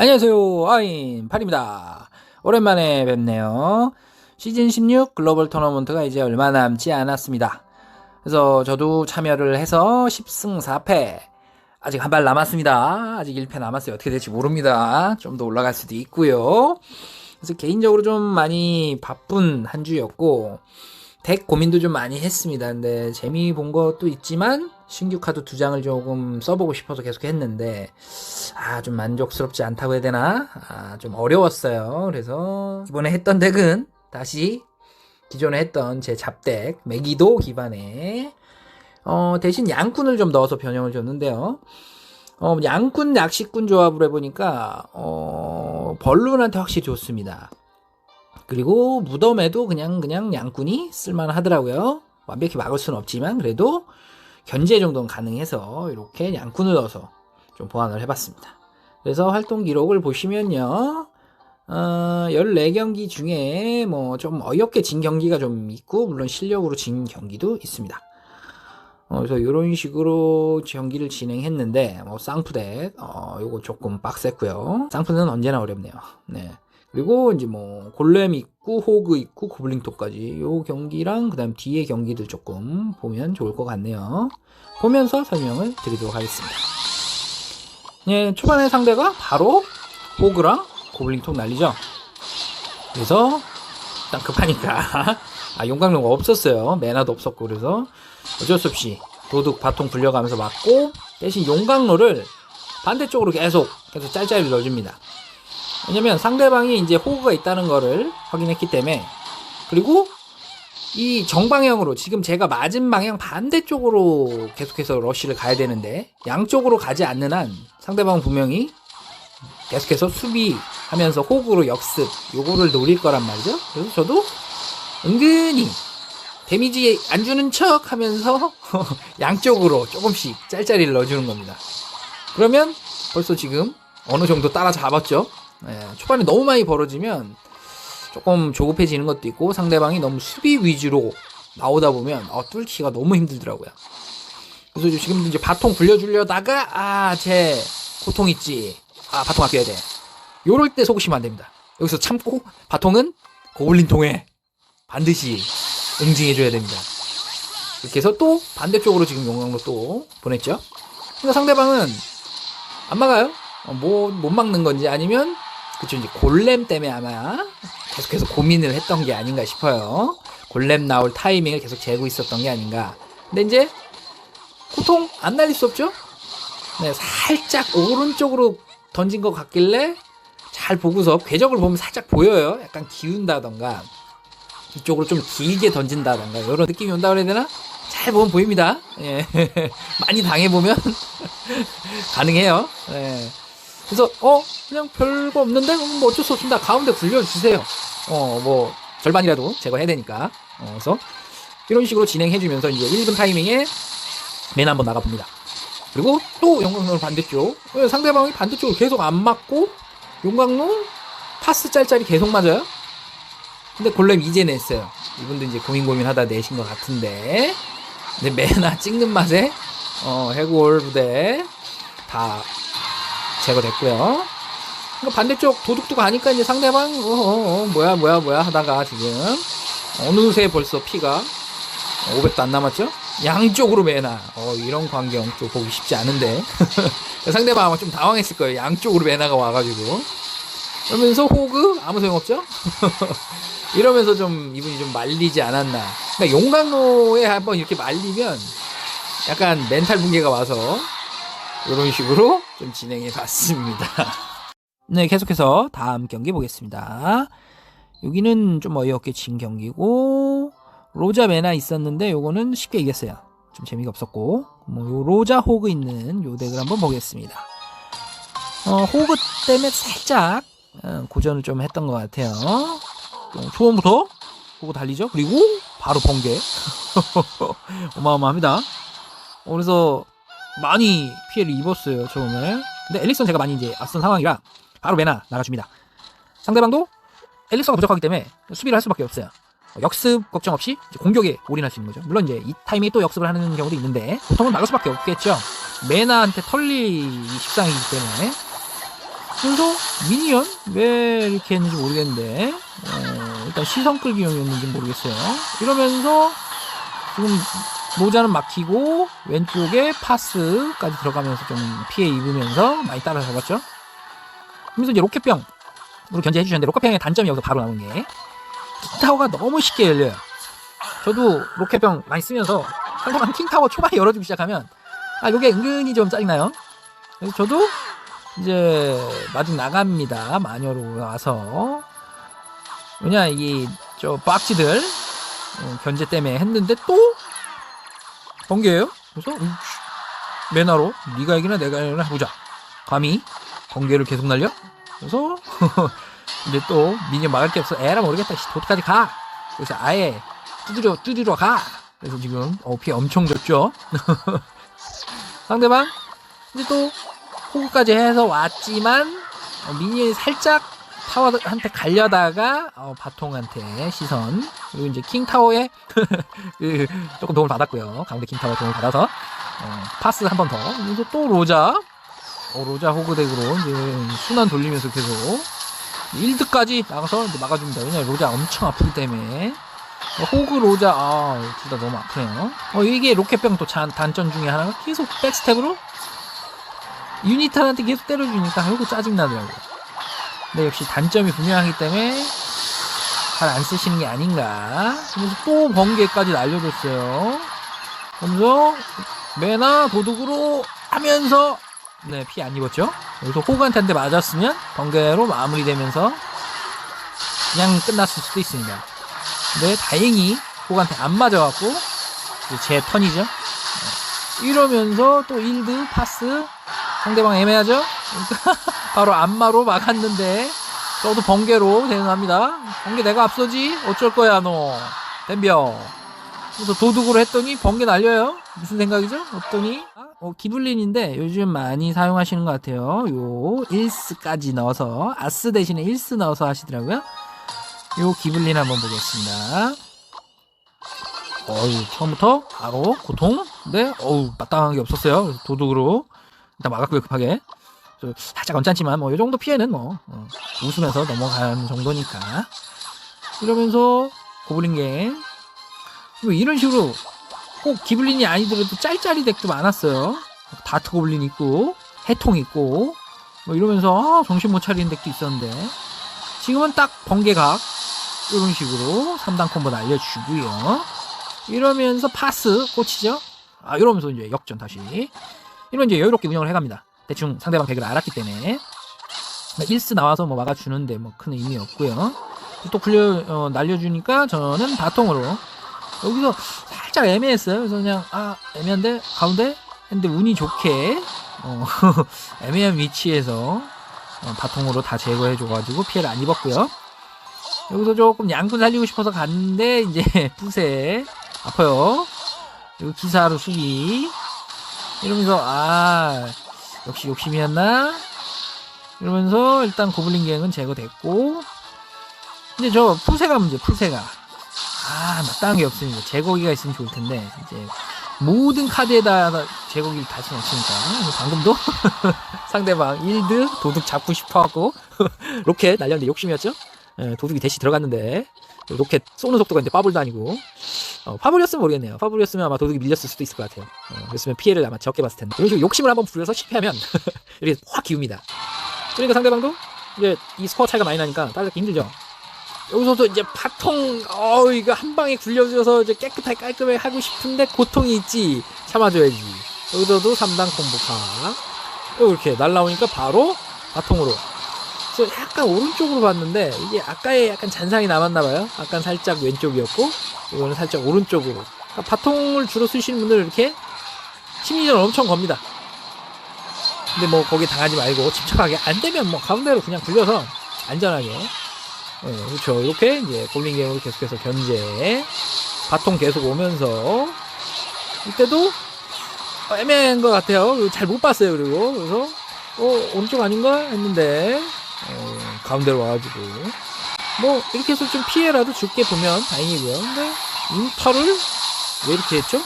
안녕하세요. 아인 팔입니다. 오랜만에 뵙네요. 시즌 16 글로벌 토너먼트가 이제 얼마 남지 않았습니다. 그래서 저도 참여를 해서 10승 4패. 아직 한 발 남았습니다. 아직 1패 남았어요. 어떻게 될지 모릅니다. 좀 더 올라갈 수도 있고요. 그래서 개인적으로 좀 많이 바쁜 한 주였고 덱 고민도 좀 많이 했습니다. 근데 재미 본 것도 있지만 신규 카드 두 장을 조금 써보고 싶어서 계속 했는데 아 좀 만족스럽지 않다고 해야 되나 아 좀 어려웠어요. 그래서 이번에 했던 덱은 다시 기존에 했던 제 잡덱 매기도 기반에 어 대신 양꾼을 좀 넣어서 변형을 줬는데요. 어 양꾼 약식꾼 조합을 해보니까 어 벌룬한테 확실히 좋습니다. 그리고 무덤에도 그냥 그냥 양꾼이 쓸만하더라고요. 완벽히 막을 수는 없지만 그래도 견제 정도는 가능해서 이렇게 양꾼을 넣어서 좀 보완을 해봤습니다. 그래서 활동 기록을 보시면요. 어, 14경기 중에 뭐 좀 어이없게 진 경기가 좀 있고 물론 실력으로 진 경기도 있습니다. 어, 그래서 이런 식으로 경기를 진행했는데 뭐 쌍푸덱 어, 요거 조금 빡셌고요. 쌍푸덱은 언제나 어렵네요. 네. 그리고 이제 뭐 골렘 있고 호그 있고 고블링토까지 요 경기랑 그다음 뒤에 경기들 조금 보면 좋을 것 같네요. 보면서 설명을 드리도록 하겠습니다. 예, 초반에 상대가 바로 호그랑 고블링톡 날리죠. 그래서 일단 급하니까 아 용광로가 없었어요. 매나도 없었고 그래서 어쩔 수 없이 도둑 바통 불려가면서 맞고 대신 용광로를 반대쪽으로 계속 계속 짤짤이 넣어줍니다. 왜냐면 상대방이 이제 호구가 있다는 거를 확인했기 때문에 그리고 이 정방향으로 지금 제가 맞은 방향 반대쪽으로 계속해서 러쉬를 가야 되는데 양쪽으로 가지 않는 한 상대방은 분명히 계속해서 수비하면서 호구로 역습 요거를 노릴 거란 말이죠. 그래서 저도 은근히 데미지 안 주는 척 하면서 양쪽으로 조금씩 짤짤이를 넣어주는 겁니다. 그러면 벌써 지금 어느 정도 따라잡았죠. 네, 초반에 너무 많이 벌어지면 조금 조급해지는 것도 있고 상대방이 너무 수비 위주로 나오다 보면 어, 뚫기가 너무 힘들더라고요. 그래서 지금 이제 바통 굴려주려다가 아 제 고통 있지. 아 바통 아껴야 돼. 요럴 때 속으시면 안 됩니다. 여기서 참고 바통은 고블린 통에 반드시 응징해줘야 됩니다. 이렇게 해서 또 반대쪽으로 지금 용광로 또 보냈죠. 그러니까 상대방은 안 막아요. 어, 뭐, 못 막는 건지 아니면, 그쵸, 이제 골렘 때문에 아마 계속해서 고민을 했던 게 아닌가 싶어요. 골렘 나올 타이밍을 계속 재고 있었던 게 아닌가. 근데 이제, 고통 안 날릴 수 없죠? 네, 살짝 오른쪽으로 던진 것 같길래 잘 보고서 궤적을 보면 살짝 보여요. 약간 기운다던가, 이쪽으로 좀 길게 던진다던가, 이런 느낌이 온다 그래야 되나? 잘 보면 보입니다. 예. 많이 당해 보면 가능해요. 예. 그래서 어 그냥 별거 없는데 음, 뭐 어쩔 수 없습니다. 가운데 굴려주세요. 어 뭐 절반이라도 제거해야 되니까. 어, 그래서 이런 식으로 진행해주면서 이제 1분 타이밍에 맨 한번 나가봅니다. 그리고 또 용광로를 반대쪽 상대방이 반대쪽으로 계속 안 맞고 용광로 파스 짤짤이 계속 맞아요. 근데 골렘 이제 냈어요. 이분도 이제 고민 고민하다 내신 것 같은데 근데 매나 찍는 맛에 어, 해골 부대 다 제거됐고요. 그러니까 반대쪽 도둑도 가니까 이제 상대방 어, 어, 어, 뭐야 뭐야 뭐야 하다가 지금 어느새 벌써 피가 500도 안 남았죠? 양쪽으로 매나 어, 이런 광경 또 보기 쉽지 않은데 상대방 아마 좀 당황했을 거예요. 양쪽으로 매나가 와가지고 그러면서 호그 아무 소용없죠? 이러면서 좀 이분이 좀 말리지 않았나. 그러니까 용광로에 한번 이렇게 말리면 약간 멘탈 붕괴가 와서 이런 식으로 좀 진행해 봤습니다. 네, 계속해서 다음 경기 보겠습니다. 여기는 좀 어이없게 진 경기고 로자 메나 있었는데 요거는 쉽게 이겼어요. 좀 재미가 없었고 뭐요 로자 호그 있는 요 덱을 한번 보겠습니다. 어, 호그 때문에 살짝 어, 고전을 좀 했던 것 같아요. 어, 초반부터 호그 달리죠. 그리고 바로 번개 어마어마합니다. 어, 그래서 많이 피해를 입었어요 처음에. 근데 엘릭선 제가 많이 이제 앞선 상황이라 바로 메나 나가줍니다. 상대방도 엘릭서가 부족하기 때문에 수비를 할 수밖에 없어요. 역습 걱정 없이 공격에 올인할 수 있는 거죠. 물론 이제 이 타이밍에 또 역습을 하는 경우도 있는데 보통은 막을 수밖에 없겠죠. 메나한테 털릴 식상이기 때문에. 그래서 미니언 왜 이렇게 했는지 모르겠는데 어, 일단 시선 끌기용이었는지 모르겠어요. 이러면서 지금 모자는 막히고 왼쪽에 파스까지 들어가면서 좀 피해 입으면서 많이 따라잡았죠. 그래서 이제 로켓병으로 견제해 주셨는데 로켓병의 단점이 여기서 바로 나오는 게 킹타워가 너무 쉽게 열려요. 저도 로켓병 많이 쓰면서 상대방 킹타워 초반에 열어주기 시작하면 아 이게 은근히 좀 짜증나요. 그래서 저도 이제 마중 나갑니다. 마녀로 와서 왜냐 이게 저 박쥐들 어, 견제 때문에 했는데 또 번개예요. 그래서 음, 씨, 메나로 네가 이기나 내가 이기나 해보자. 감히 번개를 계속 날려. 그래서 이제 또 미니언 막을 게 없어. 에라 모르겠다. 씨, 도까지 가. 그래서 아예 두드려 두드려 가. 그래서 지금 어, 피해 엄청 줬죠. 상대방 이제 또 호구까지 해서 왔지만 어, 미니언이 살짝 타워한테 갈려다가 어, 바통한테 시선 그리고 이제 킹타워에 그 조금 도움을 받았고요. 가운데 킹타워 도움을 받아서. 어, 파스 한 번 더. 그래서 또 로자. 어, 로자 호그덱으로 이제 순환 돌리면서 계속 1드까지 나가서 이제 막아줍니다. 왜냐면 로자 엄청 아프기 때문에. 어, 호그 로자 아둘 다 너무 아프네요. 어, 이게 로켓병 또 잔- 단점 중에 하나가 계속 백스텝으로 유니탄한테 계속 때려주니까 아이고 짜증나더라고요. 근데 역시 단점이 분명하기 때문에 잘 안 쓰시는 게 아닌가. 그래서 또 번개까지 날려줬어요. 그러면서 메나 도둑으로 하면서 네, 피 안 입었죠. 여기서 대 맞았으면 번개로 마무리되면서 그냥 끝났을 수도 있습니다. 근데 다행히 호그한테 안 맞아갖고 제 턴이죠. 네. 이러면서 또 1드 파스 상대방 애매하죠? 그러니까 바로 안마로 막았는데 저도 번개로 대응합니다. 번개 내가 앞서지? 어쩔 거야 너. 덤벼. 그래서 도둑으로 했더니 번개 날려요. 무슨 생각이죠? 했더니 어, 기블린인데 요즘 많이 사용하시는 것 같아요. 요 1스까지 넣어서 아스 대신에 1스 넣어서 하시더라고요. 요 기블린 한번 보겠습니다. 어유 처음부터 바로 고통. 네, 어우 마땅한 게 없었어요. 도둑으로 일단 막았고요 급하게. 저 살짝 언짢지만 뭐 이 정도 피해는 뭐 어, 웃으면서 넘어가는 정도니까. 이러면서 고블린갱. 뭐 이런 식으로 꼭 기블린이 아니더라도 짤짤이 덱도 많았어요. 다트 고블린 있고 해통 있고 뭐 이러면서 아, 정신 못 차리는 덱도 있었는데 지금은 딱 번개각 이런 식으로 3단 콤보 날려주고요. 이러면서 파스 꽂히죠. 아 이러면서 이제 역전 다시. 이러면 이제 여유롭게 운영을 해갑니다. 대충 상대방 덱을 알았기 때문에 1스 나와서 뭐 막아주는데 뭐 큰 의미 없고요. 또 굴려 어, 날려주니까 저는 바통으로 여기서 살짝 애매했어요. 그래서 그냥 아 애매한데 가운데 근데 운이 좋게 어, 애매한 위치에서 어, 바통으로 다 제거해줘가지고 피해를 안 입었고요. 여기서 조금 양꾼 살리고 싶어서 갔는데 이제 푸세 아파요. 그리고 기사로 수비 이러면서 아 역시 욕심이었나? 이러면서 일단 고블린 갱은 제거됐고 이제 저 푸세가 문제 푸세가. 아 마땅한 게 없으니까 제거기가 있으면 좋을 텐데 이제 모든 카드에다 제거기를 달 수는 없으니까. 방금도 상대방 1드 도둑 잡고 싶어하고 로켓 날렸는데 욕심이었죠? 예, 도둑이 대시 들어갔는데 로켓 쏘는 속도가 이제 파블도 아니고 어, 파블이었으면 모르겠네요. 파블이었으면 아마 도둑이 밀렸을 수도 있을 것 같아요. 어, 그랬으면 피해를 아마 적게 봤을 텐데. 이런 식으로 욕심을 한번 부려서 실패하면 이렇게 확 기웁니다. 그러니까 상대방도 이제 이 스코어 차이가 많이 나니까 따라잡기 힘들죠. 여기서도 이제 파통, 어, 이거 한 방에 굴려줘서 이제 깨끗하게 깔끔하게 하고 싶은데 고통이 있지. 참아줘야지. 여기서도 3단 콤보카. 이렇게 날라오니까 바로 바통으로. 그래서 약간 오른쪽으로 봤는데 이게 아까의 약간 잔상이 남았나봐요. 아까 살짝 왼쪽이었고 이거는 살짝 오른쪽으로. 그러니까 바통을 주로 쓰시는 분들은 이렇게 심리전을 엄청 겁니다. 근데 뭐 거기 당하지 말고 집착하게 안 되면 뭐 가운데로 그냥 굴려서 안전하게. 예, 그렇죠. 이렇게 이제 골링 게임으로 계속해서 견제. 바통 계속 오면서 이때도 어, 애매한 것 같아요. 잘 못 봤어요. 그리고 그래서 어 오른쪽 아닌가 했는데 어, 가운데로 와가지고 뭐 이렇게 해서 좀 피해라도 줄게 보면 다행이고요. 근데 인파를 왜 이렇게 했죠?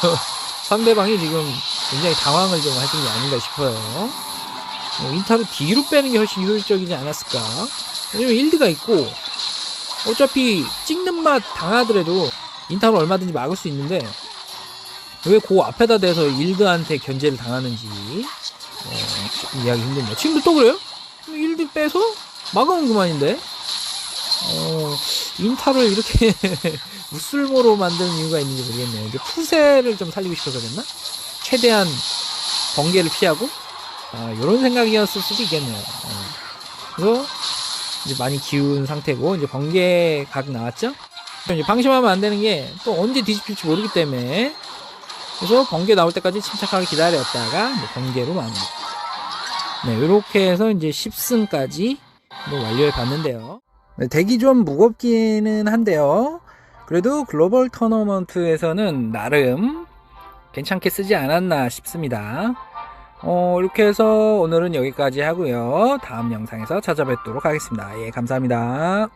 상대방이 지금 굉장히 당황을 좀 하신 게 아닌가 싶어요. 어, 인타를 뒤로 빼는 게 훨씬 효율적이지 않았을까? 왜냐면 일드가 있고 어차피 찍는 맛 당하더라도 인타로 얼마든지 막을 수 있는데 왜 그 앞에다 대서 일드한테 견제를 당하는지 어, 이해하기 힘듭니다. 지금도 또 그래요? 일드 빼서 막으면 그만인데 어, 인타를 이렇게 무술모로 만드는 이유가 있는지 모르겠네요. 이제 푸세를 좀 살리고 싶어서 그랬나? 최대한 번개를 피하고 아, 이런 생각이었을 수도 있겠네요. 어. 그래서 이제 많이 기운 상태고 이제 번개 각 나왔죠? 이제 방심하면 안 되는 게 또 언제 뒤집힐지 모르기 때문에 그래서 번개 나올 때까지 침착하게 기다렸다가 번개로 마무리. 네, 이렇게 해서 이제 10승까지 완료해 봤는데요. 네, 덱이 좀 무겁기는 한데요. 그래도 글로벌 토너먼트에서는 나름 괜찮게 쓰지 않았나 싶습니다. 어, 이렇게 해서 오늘은 여기까지 하고요. 다음 영상에서 찾아뵙도록 하겠습니다. 예, 감사합니다.